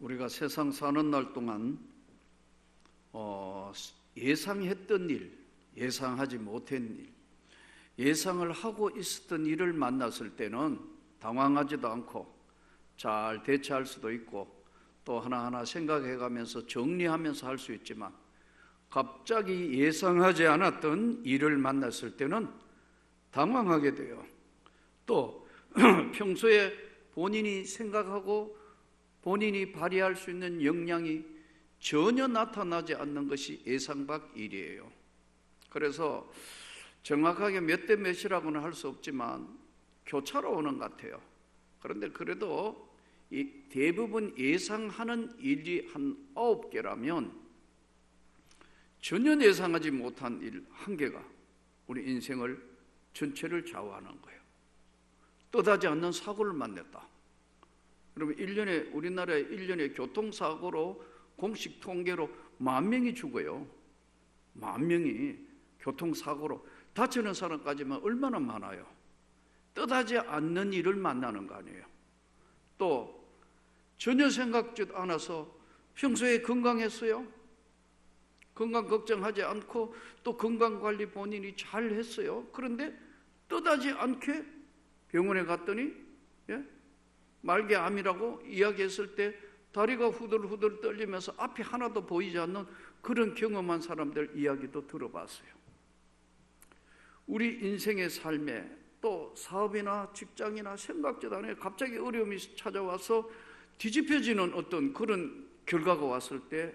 우리가 세상 사는 날 동안 어, 예상했던 일, 예상하지 못한 일, 예상을 하고 있었던 일을 만났을 때는 당황하지도 않고 잘 대처할 수도 있고 또 하나하나 생각해 가면서 정리하면서 할 수 있지만 갑자기 예상하지 않았던 일을 만났을 때는 당황하게 돼요. 또 평소에 본인이 생각하고 본인이 발휘할 수 있는 역량이 전혀 나타나지 않는 것이 예상 밖 일이에요. 그래서 정확하게 몇 대 몇이라고는 할 수 없지만 교차로 오는 것 같아요. 그런데 그래도 이 대부분 예상하는 일이 한 아홉 개라면 전혀 예상하지 못한 일 한 개가 우리 인생을 전체를 좌우하는 거예요. 떠다지 않는 사고를 만났다. 그러면 1년에 우리나라에 1년에 교통사고로 공식 통계로 만 명이 죽어요. 만 명이 교통사고로 다치는 사람까지만 얼마나 많아요. 떠다지 않는 일을 만나는 거 아니에요. 또 전혀 생각지도 않아서 평소에 건강했어요. 건강 걱정하지 않고 또 건강 관리 본인이 잘 했어요. 그런데 떠다지 않게 병원에 갔더니 예? 말개암이라고 이야기했을 때 다리가 후들후들 떨리면서 앞이 하나도 보이지 않는 그런 경험한 사람들 이야기도 들어봤어요. 우리 인생의 삶에 또 사업이나 직장이나 않게 갑자기 어려움이 찾아와서 뒤집혀지는 어떤 그런 결과가 왔을 때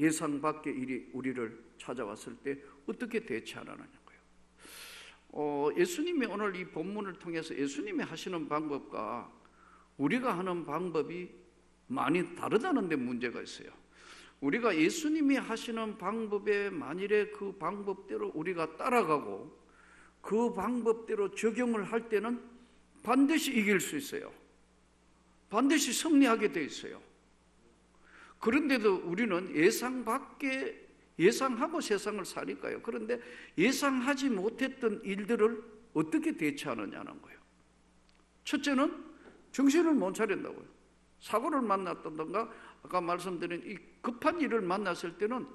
예상 밖의 일이 우리를 찾아왔을 때 어떻게 거예요. 어, 예수님이 오늘 이 본문을 통해서 예수님이 하시는 방법과 우리가 하는 방법이 많이 다르다는 데 문제가 있어요. 우리가 예수님이 하시는 방법에 만일에 그 방법대로 우리가 따라가고 그 방법대로 적용을 할 때는 반드시 이길 수 있어요. 반드시 승리하게 돼 있어요. 그런데도 우리는 예상 밖에 예상하고 세상을 사니까요. 그런데 예상하지 못했던 일들을 어떻게 대처하느냐는 거예요. 첫째는 정신을 못 차린다고요. 사고를 만났던가 아까 말씀드린 이 급한 일을 만났을 때는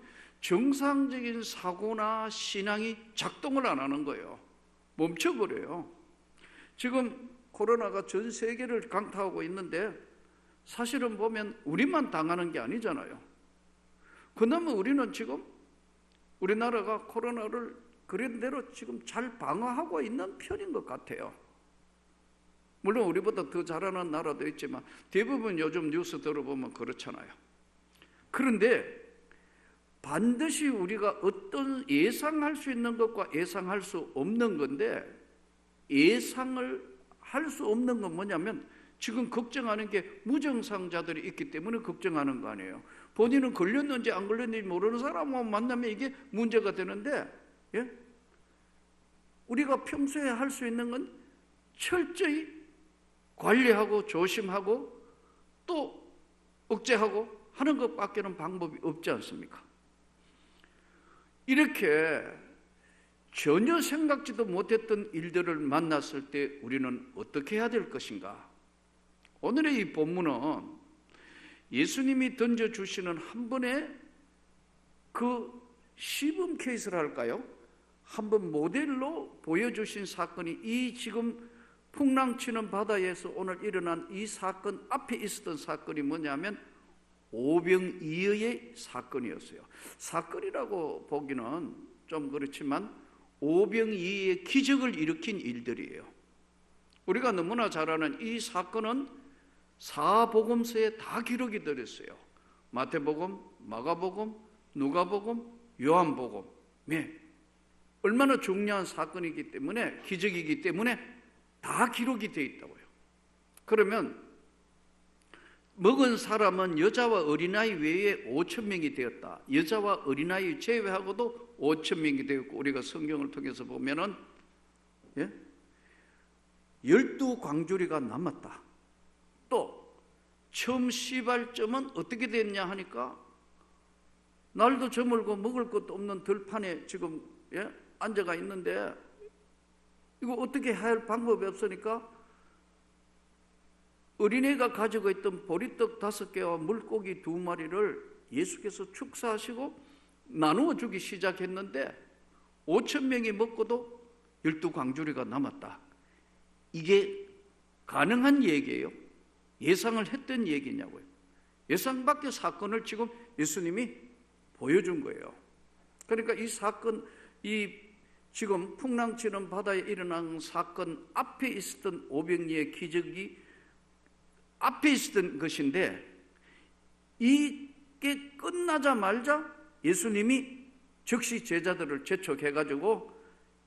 정상적인 사고나 신앙이 작동을 안 하는 거예요. 멈춰버려요. 지금 코로나가 전 세계를 강타하고 있는데 사실은 보면 우리만 당하는 게 아니잖아요. 그나마 우리는 지금 우리나라가 코로나를 그런 대로 지금 잘 방어하고 있는 편인 것 같아요. 물론 우리보다 더 잘하는 나라도 있지만 대부분 요즘 뉴스 들어보면 그렇잖아요. 그런데 반드시 우리가 어떤 예상할 수 있는 것과 예상할 수 없는 건데 예상을 할 수 없는 건 뭐냐면 지금 걱정하는 게 무증상자들이 있기 때문에 걱정하는 거 아니에요. 본인은 걸렸는지 안 걸렸는지 모르는 사람만 만나면 이게 문제가 되는데, 예? 우리가 평소에 할 수 있는 건 철저히 관리하고 조심하고 또 억제하고 하는 것밖에는 방법이 없지 않습니까? 이렇게 전혀 생각지도 못했던 일들을 만났을 때 우리는 어떻게 해야 될 것인가? 오늘의 이 본문은 예수님이 던져주시는 한 번의 그 시범 케이스를 할까요? 한 번 모델로 보여주신 사건이 이 지금 풍랑치는 바다에서 오늘 일어난 이 사건 앞에 있었던 사건이 뭐냐면 오병이어의 사건이었어요. 사건이라고 보기는 좀 그렇지만 오병이어의 기적을 일으킨 일들이에요. 우리가 너무나 잘 아는 이 사건은 사복음서에 다 기록이 되어 있어요. 마태복음, 마가복음, 누가복음, 요한복음. 네. 얼마나 중요한 사건이기 때문에 기적이기 때문에 다 기록이 되어 있다고요. 그러면 먹은 사람은 여자와 어린아이 외에 5천 명이 되었다. 여자와 어린아이 제외하고도 5천 명이 되었고 우리가 성경을 통해서 보면은 예? 열두 광주리가 남았다. 또 처음 시발점은 어떻게 됐냐 하니까 날도 저물고 먹을 것도 없는 들판에 지금 예? 앉아가 있는데 이거 어떻게 할 방법이 없으니까 어린애가 가지고 있던 보리떡 다섯 개와 물고기 두 마리를 예수께서 축사하시고 나누어 주기 시작했는데 5천 명이 먹고도 열두 광주리가 남았다. 이게 가능한 얘기예요. 예상을 했던 얘기냐고요. 예상 밖의 사건을 지금 예수님이 보여준 거예요. 그러니까 이 사건, 이 지금 풍랑치는 바다에 일어난 사건 앞에 있었던 오병리의 기적이 앞에 있었던 것인데 이게 끝나자마자 예수님이 즉시 제자들을 재촉해 가지고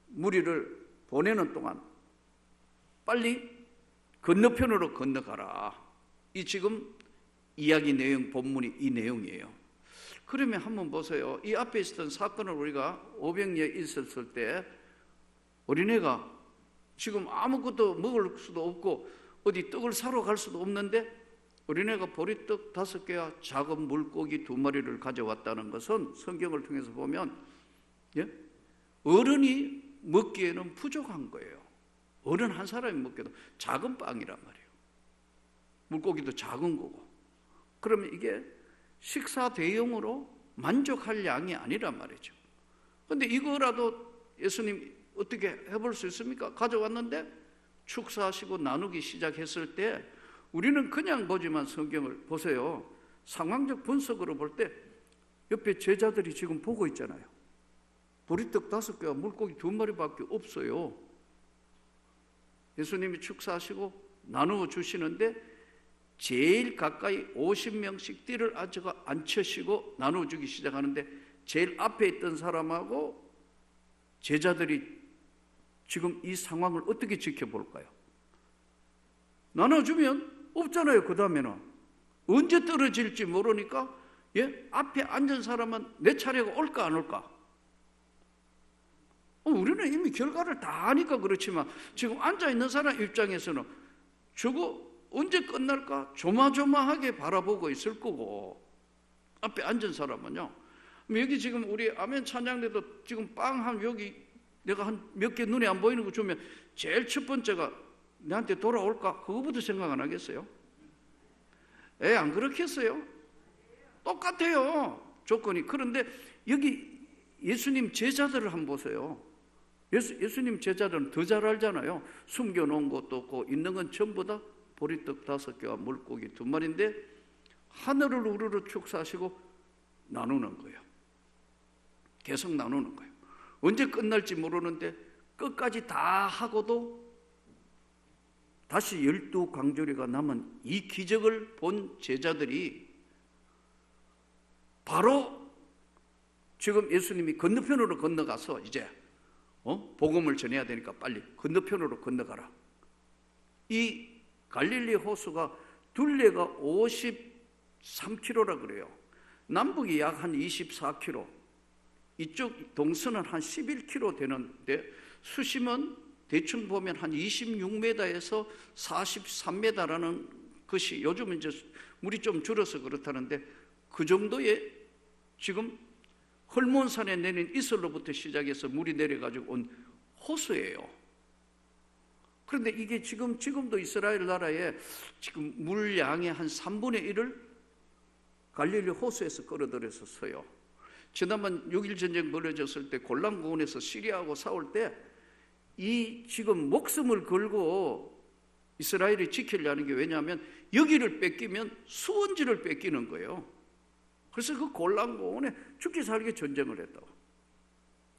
무리를 보내는 동안 빨리 건너편으로 건너가라. 이 지금 이야기 내용 본문이 이 내용이에요. 그러면 한번 보세요. 이 앞에 있었던 사건을 우리가 오병리에 있었을 때 어린애가 지금 아무것도 먹을 수도 없고 어디 떡을 사러 갈 수도 없는데 어린애가 보리떡 다섯 개와 작은 물고기 두 마리를 가져왔다는 것은 성경을 통해서 보면 예? 어른이 먹기에는 부족한 거예요. 어른 한 사람이 먹기도 작은 빵이란 말이에요. 물고기도 작은 거고. 그러면 이게 식사 대용으로 만족할 양이 아니란 말이죠. 근데 이거라도 예수님 어떻게 해볼 수 있습니까? 가져왔는데 축사하시고 나누기 시작했을 때 우리는 그냥 보지만 성경을 보세요. 상황적 분석으로 볼 때 옆에 제자들이 지금 보고 있잖아요. 보리떡 다섯 개와 물고기 두 마리밖에 없어요. 예수님이 축사하시고 나누어 주시는데 제일 가까이 50명씩 띠를 앉혀시고 나누어 주기 시작하는데 제일 앞에 있던 사람하고 제자들이 지금 이 상황을 어떻게 지켜볼까요? 나눠주면 없잖아요. 그 다음에는 언제 떨어질지 모르니까 예 앞에 앉은 사람은 내 차례가 올까 안 올까? 어, 우리는 이미 결과를 다 아니까 그렇지만 지금 앉아 있는 사람 입장에서는 저거 언제 끝날까 조마조마하게 바라보고 있을 거고 앞에 앉은 사람은요. 여기 지금 우리 아멘 찬양대도 지금 빵 한 여기 내가 한 몇 개 눈에 안 보이는 거 주면 제일 첫 번째가 내한테 돌아올까? 그거부터 생각 안 하겠어요? 에, 안 그렇겠어요? 똑같아요. 조건이. 그런데 여기 예수님 제자들을 한번 보세요. 예수, 예수님 제자들은 더 잘 알잖아요. 숨겨놓은 것도 없고 있는 건 전부 다 보리떡 다섯 개와 물고기 두 마리인데 하늘을 우르르 축사하시고 나누는 거예요. 계속 나누는 거예요. 언제 끝날지 모르는데 끝까지 다 하고도 다시 열두 광조리가 남은 이 기적을 본 제자들이 바로 지금 예수님이 건너편으로 건너가서 이제 어? 복음을 전해야 되니까 빨리 건너편으로 건너가라. 이 갈릴리 호수가 둘레가 53km라 그래요. 남북이 약 한 24km. 이쪽 동서는 한 11km 되는데 수심은 대충 보면 한 26m에서 43m라는 것이 요즘은 이제 물이 좀 줄어서 그렇다는데 그 정도의 지금 헐몬산에 내린 이슬로부터 시작해서 물이 내려가지고 온 호수예요. 그런데 이게 지금 지금도 이스라엘 나라에 지금 물량의 한 3분의 1을 갈릴리 호수에서 끌어들여서 써요. 지난번 6일 전쟁 벌어졌을 때 골란고원에서 시리아하고 싸울 때 이 지금 목숨을 걸고 이스라엘이 지키려는 게 왜냐하면 여기를 뺏기면 수원지를 뺏기는 거예요. 그래서 그 골란고원에 죽기 살기 전쟁을 했다고.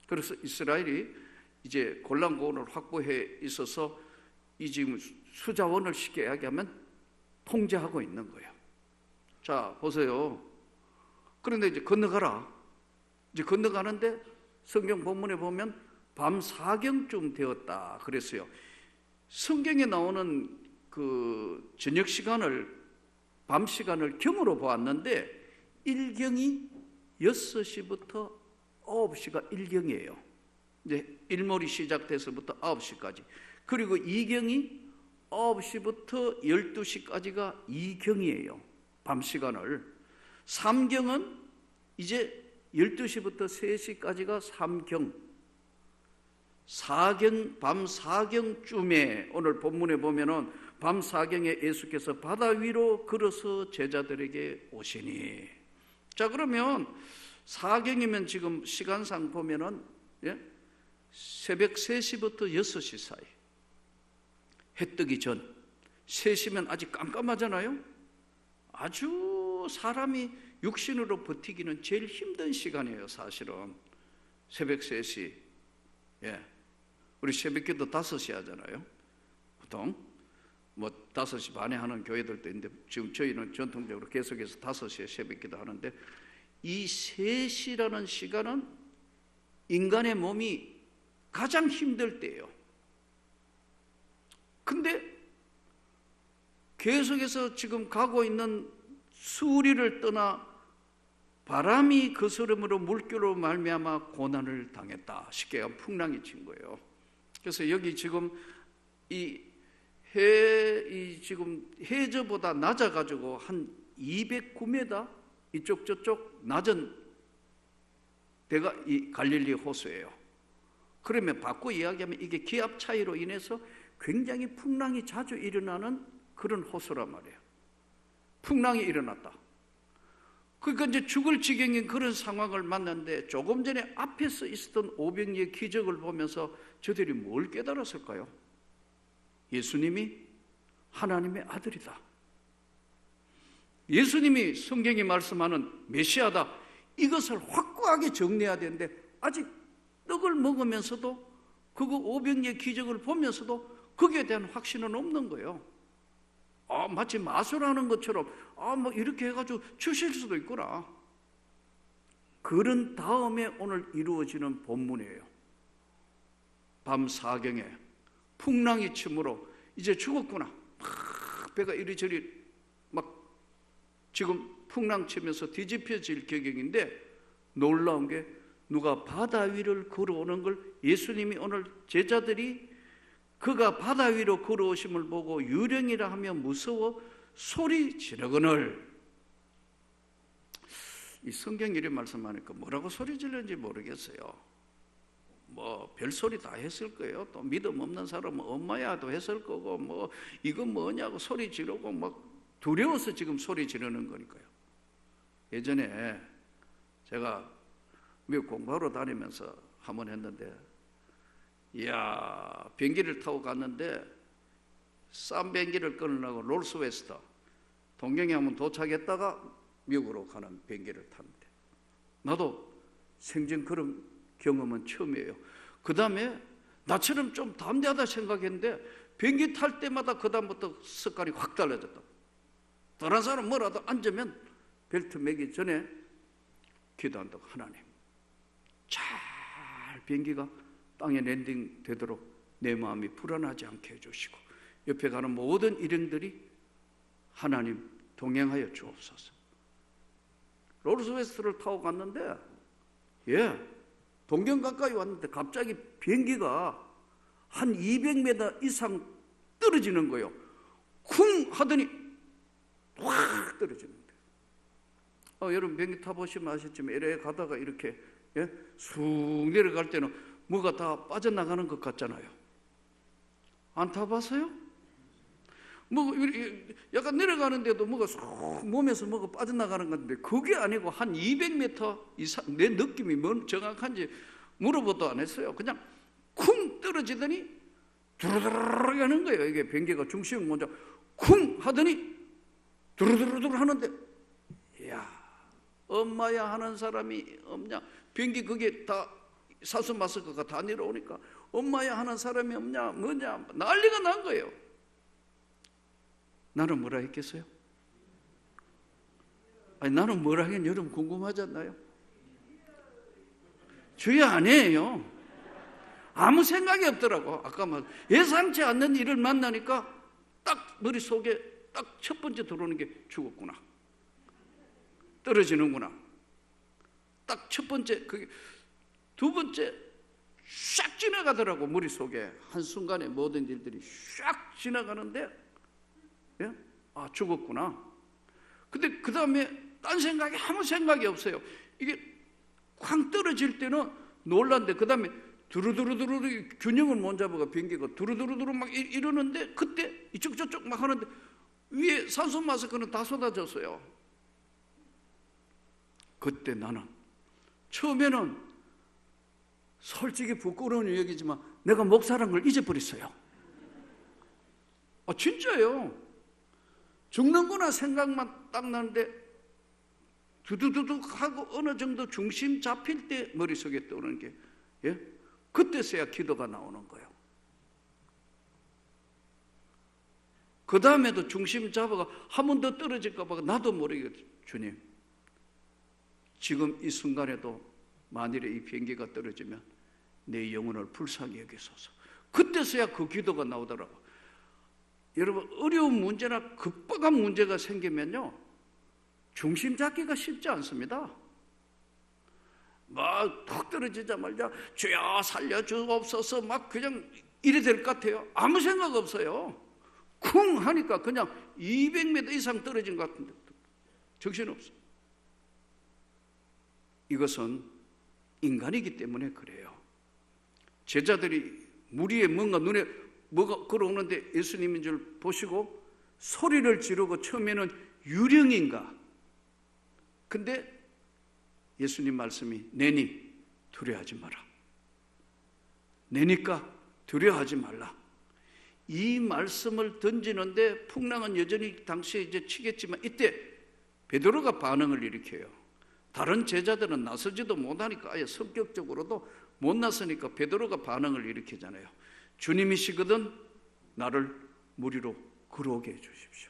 그래서 이스라엘이 이제 골란고원을 확보해 있어서 이 지금 수자원을 쉽게 이야기하면 통제하고 있는 거예요. 자, 보세요. 그런데 이제 건너가라. 이제 건너가는데 성경 본문에 보면 밤 사경쯤 되었다 그랬어요. 성경에 나오는 그 저녁 시간을 밤 시간을 경으로 보았는데 일경이 6시부터 9시가 일경이에요. 이제 일몰이 시작돼서부터 9시까지. 그리고 이경이 9시부터 12시까지가 이경이에요. 밤 시간을. 삼경은 이제 12시부터 3시까지가 삼경. 사경 밤 사경쯤에 오늘 본문에 보면은 밤 사경에 예수께서 바다 위로 걸어서 제자들에게 오시니. 자, 그러면 사경이면 지금 시간상 보면은 예? 새벽 3시부터 6시 사이. 해 뜨기 전. 3시면 아직 깜깜하잖아요? 아주 사람이 육신으로 버티기는 제일 힘든 시간이에요, 사실은. 새벽 3시. 예. 우리 새벽 기도 5시 하잖아요. 보통. 뭐 5시 반에 하는 교회들도 있는데 지금 저희는 전통적으로 계속해서 5시에 새벽 기도 하는데 이 3시라는 시간은 인간의 몸이 가장 힘들 때예요. 근데 계속해서 지금 가고 있는 수리를 떠나 바람이 거스름으로 물결로 말미암아 고난을 당했다. 쉽게 하면 풍랑이 친 거예요. 그래서 여기 지금 이 해, 이 지금 해저보다 낮아가지고 한 209m 이쪽 저쪽 낮은 데가 이 갈릴리 호수예요. 그러면 바꿔 이야기하면 이게 기압 차이로 인해서 굉장히 풍랑이 자주 일어나는 그런 호수란 말이에요. 풍랑이 일어났다. 그러니까 이제 죽을 지경인 그런 상황을 만났는데 조금 전에 앞에서 있었던 오병이의 기적을 보면서 저들이 뭘 깨달았을까요? 예수님이 하나님의 아들이다. 예수님이 성경이 말씀하는 메시아다. 이것을 확고하게 정리해야 되는데 아직 떡을 먹으면서도 그거 오병이의 기적을 보면서도 거기에 대한 확신은 없는 거예요. 아, 마치 마술하는 것처럼 아, 뭐 이렇게 해가지고 주실 수도 있구나. 그런 다음에 오늘 이루어지는 본문이에요. 밤 사경에 풍랑이 침으로 이제 죽었구나. 막 배가 이리저리 막 지금 풍랑 치면서 뒤집혀질 경경인데 놀라운 게 누가 바다 위를 걸어오는 걸 예수님이 오늘 제자들이 그가 바다 위로 걸어오심을 보고 유령이라 하며 무서워 소리 지르거늘 이 성경 이름 말씀하니까 뭐라고 소리 지르는지 모르겠어요. 뭐 별소리 다 했을 거예요. 또 믿음 없는 사람은 엄마야도 했을 거고 뭐 이건 뭐냐고 소리 지르고 막 두려워서 지금 소리 지르는 거니까요. 예전에 제가 미국 공부하러 다니면서 한 번 했는데 이야 비행기를 타고 갔는데 싼 비행기를 끊으려고 롤스웨스터 동경에 한번 도착했다가 미국으로 가는 비행기를 탔는데 나도 생전 그런 경험은 처음이에요. 그 다음에 나처럼 좀 담대하다 생각했는데 비행기 탈 때마다 그 다음부터 습관이 확 달라졌다. 다른 사람 뭐라도 앉으면 벨트 매기 전에 기도한다고 하나님 잘 비행기가 땅에 랜딩 되도록 내 마음이 불안하지 않게 해주시고 옆에 가는 모든 일행들이 하나님 동행하여 주옵소서. 롤스웨스트를 타고 갔는데 예 동경 가까이 왔는데 갑자기 비행기가 한 200m 이상 떨어지는 거예요. 쿵 하더니 확 떨어지는데. 어, 여러분 비행기 타보시면 아시지만 이래 가다가 이렇게 예? 쑥 내려갈 때는 뭐가 다 빠져나가는 것 같잖아요. 안 타봤어요? 뭐 약간 내려가는데도 뭐가 쏙 몸에서 뭐가 빠져나가는 건데 그게 아니고 한 200m 이상 내 느낌이 뭔 정확한지 물어보도 안 했어요. 그냥 쿵 떨어지더니 두루두루 하는 거예요. 이게 비행기가 중심을 먼저 쿵 하더니 두루두루두루 하는데 야 엄마야 하는 사람이 없냐 비행기 그게 다 사수 마스크가 다 내려오니까 엄마야 하는 사람이 없냐 뭐냐 난리가 난 거예요. 나는 뭐라 했겠어요? 아니 나는 뭐라 하긴 여러분 궁금하잖아요. 주의 아니에요. 아무 생각이 없더라고. 아까 막 예상치 않는 일을 만나니까 딱 머릿속에 딱 첫 번째 들어오는 게 죽었구나. 떨어지는구나. 딱 첫 번째 그게 두 번째 싹 지나가더라고 머릿속에 한순간에 모든 일들이 싹 지나가는데 예? 아, 죽었구나. 근데 그 다음에 딴 생각이 아무 생각이 없어요. 이게 쾅 떨어질 때는 놀란데 그 다음에 두루두루두루 균형을 못 잡아가 비행기가 두루두루두루 막 이- 이러는데 그때 이쪽 저쪽 막 하는데 위에 산소 마스크는 다 쏟아졌어요. 그때 나는 처음에는 솔직히 부끄러운 얘기지만 내가 목사란 걸 잊어버렸어요. 아 진짜요. 죽는구나 생각만 딱 나는데 두두두둑 하고 어느 정도 중심 잡힐 때 머릿속에 떠오르는 게 예? 그때서야 기도가 나오는 거예요. 그 다음에도 중심 잡아가 한 번 더 떨어질까 봐 나도 모르게 주님 지금 이 순간에도 만일에 이 비행기가 떨어지면 내 영혼을 불쌍히 여기소서. 그때서야 그 기도가 나오더라고. 여러분 어려운 문제나 급박한 문제가 생기면요 중심 잡기가 쉽지 않습니다. 막턱 떨어지자마자 주여 살려주옵소서. 막 그냥 이래 될 것 같아요. 아무 생각 없어요. 쿵 하니까 그냥 200m 이상 떨어진 것 같은데. 정신없어. 이것은 인간이기 때문에 그래요. 제자들이 무리에 뭔가 눈에 뭐가 걸어오는데 예수님인 줄 보시고 소리를 지르고 처음에는 유령인가? 근데 예수님 말씀이 내니 두려워하지 마라 내니까 두려워하지 말라. 이 말씀을 던지는데 풍랑은 여전히 당시에 이제 치겠지만 이때 베드로가 반응을 일으켜요. 다른 제자들은 나서지도 못하니까 아예 성격적으로도 못 나서니까 베드로가 반응을 일으키잖아요. 주님이시거든 나를 무리로 걸어오게 해 주십시오.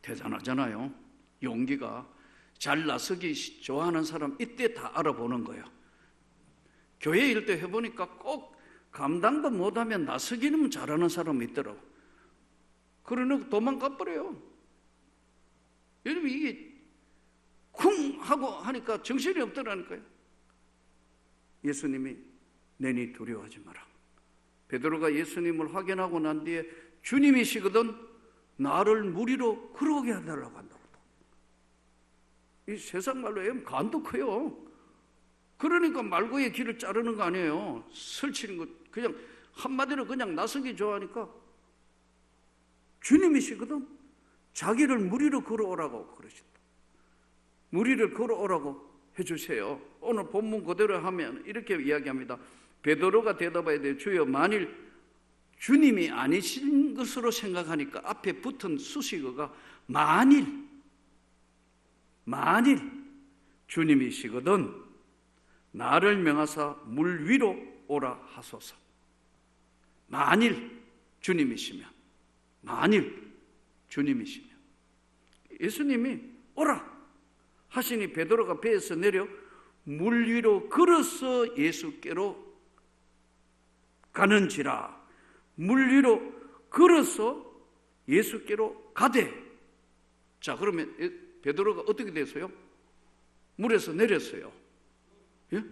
대단하잖아요. 용기가 잘 나서기 좋아하는 사람 이때 다 알아보는 거예요. 교회 일 때 해보니까 꼭 감당도 못하면 나서기는 잘하는 사람이 있더라고. 그러는 도망가 버려요. 여러분 이게 쿵 하고 하니까 정신이 없더라니까요. 예수님이 내니 두려워하지 마라. 베드로가 예수님을 확인하고 난 뒤에 주님이시거든 나를 무리로 걸어오게 해달라고 한다고. 이 세상 말로 하면 간도 커요. 그러니까 말고의 길을 자르는 거 아니에요. 설치는 것 그냥 한마디로 그냥 나서기 좋아하니까 주님이시거든 자기를 무리로 걸어오라고 그러신다. 무리를 걸어오라고 해주세요. 오늘 본문 그대로 하면 이렇게 이야기합니다. 베드로가 대답해야 돼 주여 만일 주님이 아니신 것으로 생각하니까 앞에 붙은 수식어가 만일 만일 주님이시거든 나를 명하사 물 위로 오라 하소서. 만일 주님이시면, 만일 주님이시면, 예수님이 오라 하시니 베드로가 배에서 내려 물 위로 걸어서 예수께로 가는지라 물 위로 걸어서 예수께로 가되 자 그러면 베드로가 어떻게 됐어요? 물에서 내렸어요. 예?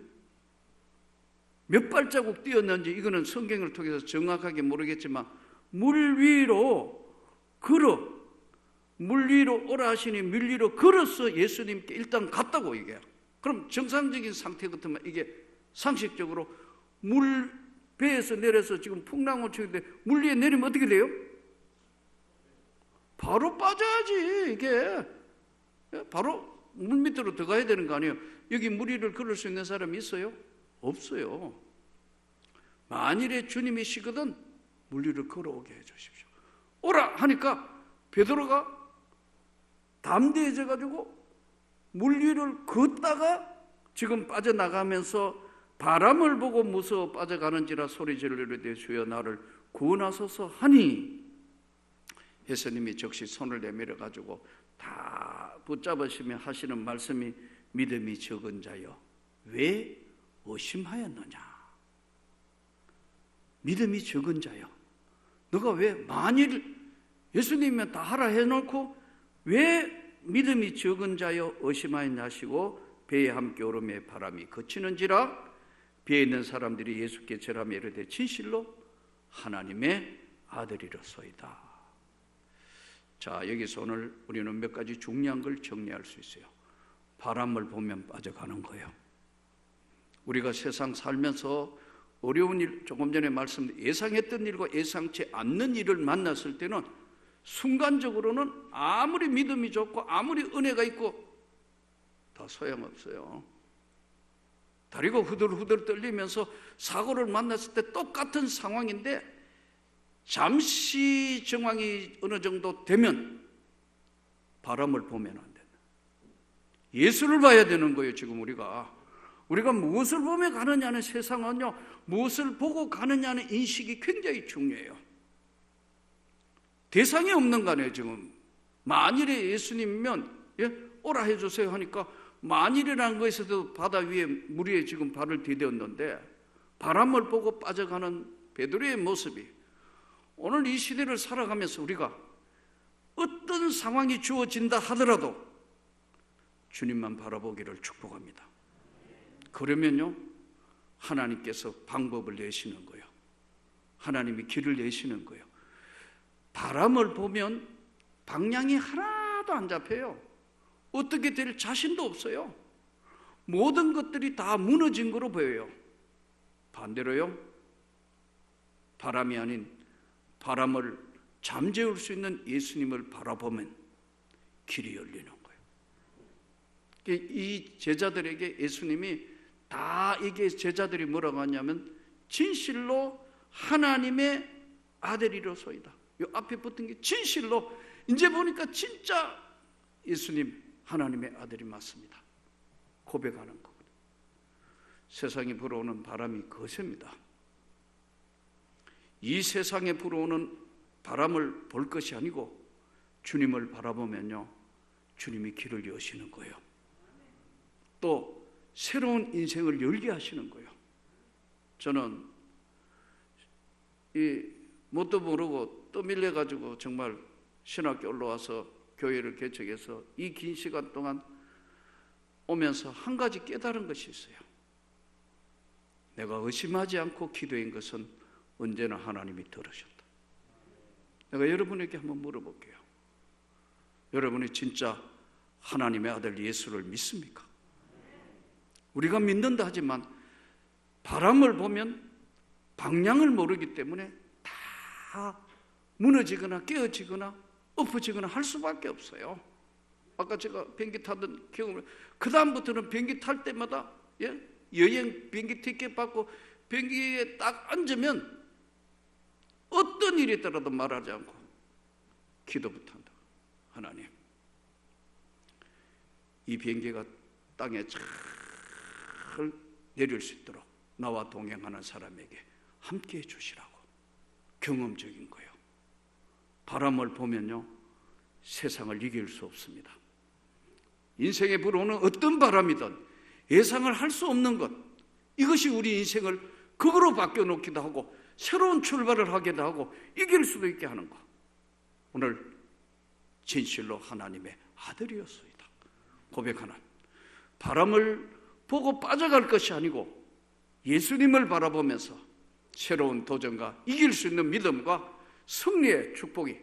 몇 발자국 뛰었는지 이거는 성경을 통해서 정확하게 모르겠지만 물 위로 걸어 물 위로 오라 하시니 물 위로 걸어서 예수님께 일단 갔다고 이게 그럼 정상적인 상태 같으면 이게 상식적으로 물 배에서 내려서 지금 풍랑을 치는데 물 위에 내리면 어떻게 돼요? 바로 빠져야지 이게 예? 바로 물 밑으로 들어가야 되는 거 아니에요? 여기 물 위를 걸을 수 있는 사람이 있어요? 없어요. 만일에 주님이시거든 물 위를 걸어오게 해주십시오. 오라 하니까 베드로가 담대해져 가지고 물 위를 걷다가 지금 빠져나가면서 바람을 보고 무서워 빠져가는지라 소리 지르되 주여 나를 구원하소서 하니. 예수님이 즉시 손을 내밀어 가지고 다 붙잡으시며 하시는 말씀이 믿음이 적은 자여 왜 의심하였느냐? 믿음이 적은 자여 너가 왜 만일 예수님이면 다 하라 해놓고 왜 믿음이 적은 자여 의심하였냐 하시고 배에 함께 오름에 바람이 그치는지라? 배에 있는 사람들이 예수께 절하며 이르되 진실로 하나님의 아들이로소이다. 자 여기서 오늘 우리는 몇 가지 중요한 걸 정리할 수 있어요. 바람을 보면 빠져가는 거예요. 우리가 세상 살면서 어려운 일, 조금 전에 말씀 예상했던 일과 예상치 않는 일을 만났을 때는 순간적으로는 아무리 믿음이 좋고 아무리 은혜가 있고 다 소용없어요. 다리가 후들후들 떨리면서 사고를 만났을 때 똑같은 상황인데 잠시 정황이 어느 정도 되면 바람을 보면 안 된다. 예수를 봐야 되는 거예요, 지금 우리가. 우리가 무엇을 보며 가느냐는 세상은요, 무엇을 보고 가느냐는 인식이 굉장히 중요해요. 대상이 없는 거네요, 지금. 만일에 예수님이면, 예, 오라 해주세요 하니까, 만일이라는 것에서도 바다 위에 물 위에 지금 발을 디뎠는데, 바람을 보고 빠져가는 베드로의 모습이, 오늘 이 시대를 살아가면서 우리가 어떤 상황이 주어진다 하더라도 주님만 바라보기를 축복합니다. 그러면요, 하나님께서 방법을 내시는 거예요. 하나님이 길을 내시는 거예요. 바람을 보면 방향이 하나도 안 잡혀요. 어떻게 될 자신도 없어요. 모든 것들이 다 무너진 거로 보여요. 반대로요, 바람이 아닌 바람을 잠재울 수 있는 예수님을 바라보면 길이 열리는 거예요. 이 제자들에게 예수님이 다 이게 제자들이 뭐라고 하냐면 진실로 하나님의 아들이로소이다. 이 앞에 붙은 게 진실로 이제 보니까 진짜 예수님 하나님의 아들이 맞습니다. 고백하는 거거든요. 세상에 불어오는 바람이 거셉니다. 이 세상에 불어오는 바람을 볼 것이 아니고 주님을 바라보면요. 주님이 길을 여시는 거예요. 또 새로운 인생을 열게 하시는 거예요. 저는 이 뭣도 모르고 떠밀려 가지고 정말 신학교 올라와서 교회를 개척해서 이 긴 시간 동안 오면서 한 가지 깨달은 것이 있어요. 내가 의심하지 않고 기도한 것은 언제나 하나님이 들으셨다. 내가 여러분에게 한번 물어볼게요. 여러분이 진짜 하나님의 아들 예수를 믿습니까? 우리가 믿는다 하지만 바람을 보면 방향을 모르기 때문에 다 무너지거나 깨어지거나 엎어지거나 할 수밖에 없어요. 아까 제가 비행기 타던 경험을 그 다음부터는 비행기 탈 때마다 예? 여행 비행기 티켓 받고 비행기에 딱 앉으면 어떤 일이 있더라도 말하지 않고 기도부터 한다. 하나님, 이 비행기가 땅에 잘 내릴 수 있도록 나와 동행하는 사람에게 함께 해 주시라고 경험적인 거예요. 바람을 보면요, 세상을 이길 수 없습니다. 인생에 불어오는 어떤 바람이든 예상을 할 수 없는 것, 이것이 우리 인생을 극으로 바뀌어놓기도 하고 새로운 출발을 하기도 하고 이길 수도 있게 하는 것. 오늘 진실로 하나님의 아들이었소이다. 고백하는 바람을 보고 빠져갈 것이 아니고 예수님을 바라보면서 새로운 도전과 이길 수 있는 믿음과 승리의 축복이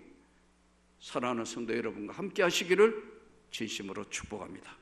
사랑하는 성도 여러분과 함께 하시기를 진심으로 축복합니다.